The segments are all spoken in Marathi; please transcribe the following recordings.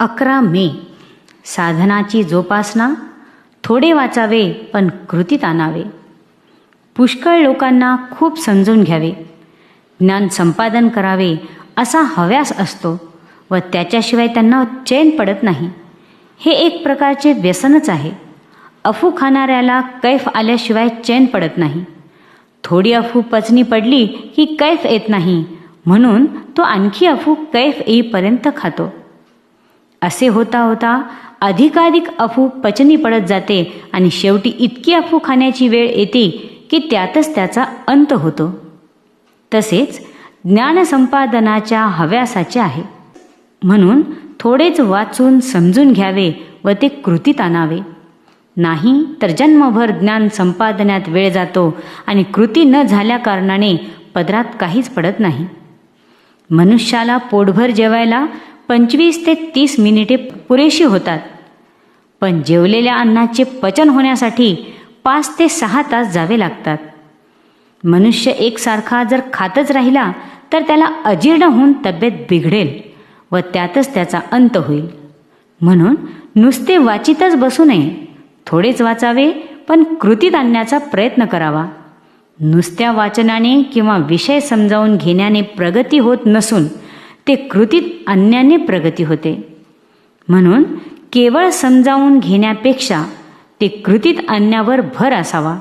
अकरा मे. साधनाची जोपासना थोडे वाचावे पण कृतीत आणावे. पुष्कळ लोकांना खूप समजून घ्यावे. ज्ञान संपादन करावे असा हव्यास असतो व त्याच्याशिवाय त्यांना चैन पडत नाही. हे एक प्रकारचे व्यसनच आहे. अफू खाणाऱ्याला कैफ आल्याशिवाय चैन पडत नाही. थोडी अफू पचनी पडली की कैफ येत नाही म्हणून तो आणखी अफू कैफ येईपर्यंत खातो. असे होता होता अधिकाधिक अफू पचनी पडत जाते आणि शेवटी इतकी अफू खाण्याची वेळ येते की त्यातच त्याचा अंत होतो. तसेच ज्ञानसंपादनाच्या हव्यासाचे आहे. म्हणून थोडेच वाचून समजून घ्यावे व ते कृतीत आणावे. नाही तर जन्मभर ज्ञान संपादनात वेळ जातो आणि कृती न झाल्या कारणाने पदरात काहीच पडत नाही. मनुष्याला पोटभर जेवायला पंचवीस ते तीस मिनिटे पुरेशी होतात. पण जेवलेल्या अन्नाचे पचन होण्यासाठी पाच ते सहा तास जावे लागतात. मनुष्य एकसारखा जर खातच राहिला तर त्याला अजीर्ण होऊन तब्येत बिघडेल व त्यातच त्याचा अंत होईल. म्हणून नुसते वाचितच बसू नये. थोडेच वाचावे पण कृतीत आणण्याचा प्रयत्न करावा. नुसत्या वाचनाने किंवा विषय समजावून घेण्याने प्रगती होत नसून ते कृतीत आणण्याने प्रगती होते. म्हणून केवळ समजावून घेण्यापेक्षा ते कृतीत आणण्यावर भर असावा.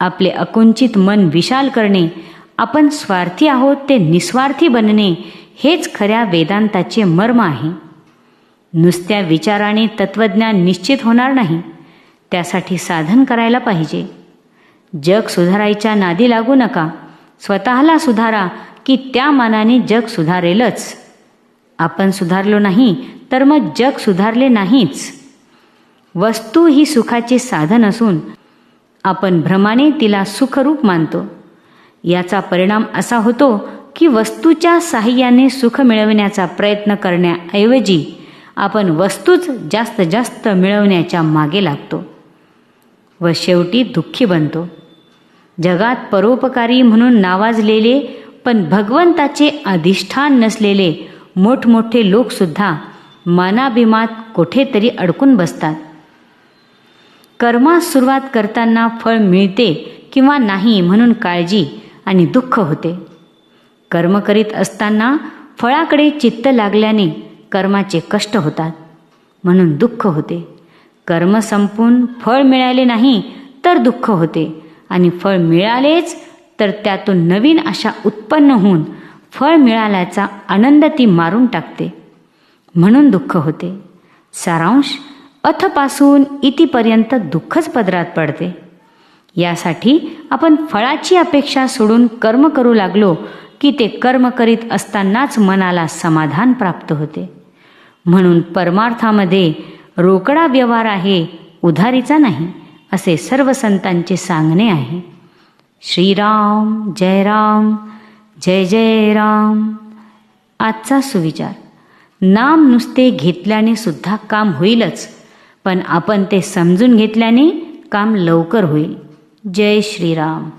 आपले अकुंचित मन विशाल करणे आपण स्वार्थी आहोत ते निस्वार्थी बनणे हेच खऱ्या वेदांताचे मर्म आहे. नुसत्या विचाराने तत्वज्ञान निश्चित होणार नाही त्यासाठी साधन करायला पाहिजे. जग सुधारायच्या नादी लागू नका स्वतःला सुधारा की त्या मानाने जग सुधारेलच. आपण सुधारलो नाही तर मग जग सुधारले नाहीच. वस्तू ही सुखाचे साधन असून आपण भ्रमाने तिला सुखरूप मानतो. याचा परिणाम असा होतो की वस्तूच्या साह्याने सुख मिळवण्याचा प्रयत्न करण्याऐवजी आपण वस्तूच जास्त जास्त मिळवण्याच्या मागे लागतो व शेवटी दुःखी बनतो. जगात परोपकारी म्हणून नावाजलेले पण भगवंताचे अधिष्ठान नसलेले मोठमोठे लोकसुद्धा मानाभिमात कुठेतरी अडकून बसतात. कर्मास सुरुवात करताना फळ मिळते किंवा नाही म्हणून काळजी आणि दुःख होते. कर्म करीत असताना फळाकडे चित्त लागल्याने कर्माचे कष्ट होतात म्हणून दुःख होते. कर्म संपून फळ मिळाले नाही तर दुःख होते आणि फळ मिळालेच तर त्यातून नवीन आशा उत्पन्न होऊन फळ मिळाल्याचा आनंद ती मारून टाकते. म्हणून दुःख होते. सारांश अथपासून इतिपर्यंत दुःखच पदरात पडते. यासाठी आपण फळाची अपेक्षा सोडून कर्म करू लागलो की ते कर्म करीत असतानाच मनाला समाधान प्राप्त होते. म्हणून परमार्थामध्ये रोकडा व्यवहार आहे उधारीचा नाही असे सर्व संतांचे सांगणे आहे. श्रीराम जय राम जय जय राम आजचा सुविचार. नाम नुसते घेतल्याने सुद्धा काम होईलच पण आपण ते समजून घेतल्याने काम लवकर होईल. जय श्रीराम.